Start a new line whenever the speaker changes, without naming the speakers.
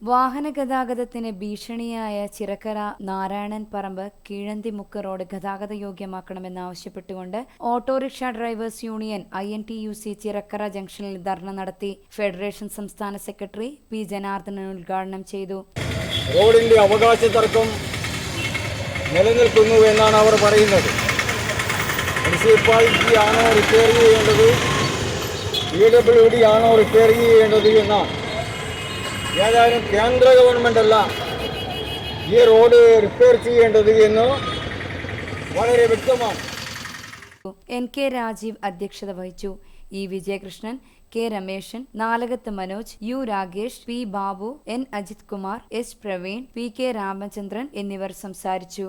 വാഹന ഗതാഗതത്തിന് ഭീഷണിയായ ചിറക്കര നാരായണൻ പറമ്പ് കീഴന്തിമുക്ക് റോഡ് ഗതാഗത യോഗ്യമാക്കണമെന്നാവശ്യപ്പെട്ടുകൊണ്ട് autorickshaw drivers union I N T U C Chirakkara ജംഗ്ഷനിൽ ധർണ നടത്തി. ഫെഡറേഷൻ സംസ്ഥാന സെക്രട്ടറി പി ജനാർദ്ദനൻ ഉദ്ഘാടനം ചെയ്തു.
റോഡിന്റെ അവകാശ തർക്കം നിലനിൽക്കുന്നു എന്നാണ് അവർ പറയുന്നത്. മുനിസിപ്പാലിറ്റി ആണോ റിപ്പയർ ചെയ്യേണ്ടത്? പി ഡബ്ല്യു ഡി ആണോ റിപ്പയർ ചെയ്യേണ്ടത് എന്നാണ്. ഏതായാലും കേന്ദ്ര ഗവൺമെന്റ് അല്ല ഈ റോഡ് റിപ്പയർ ചെയ്യേണ്ടത് എന്ന് വളരെ വ്യക്തമാണ്.
എൻ കെ രാജീവ് അധ്യക്ഷത വഹിച്ചു. E Vijayakrishnan K Rameshan Nalakath Manoj U Rakesh P Babu N Ajith Kumar S Praveen P K Ramachandran എന്നിവർ സംസാരിച്ചു.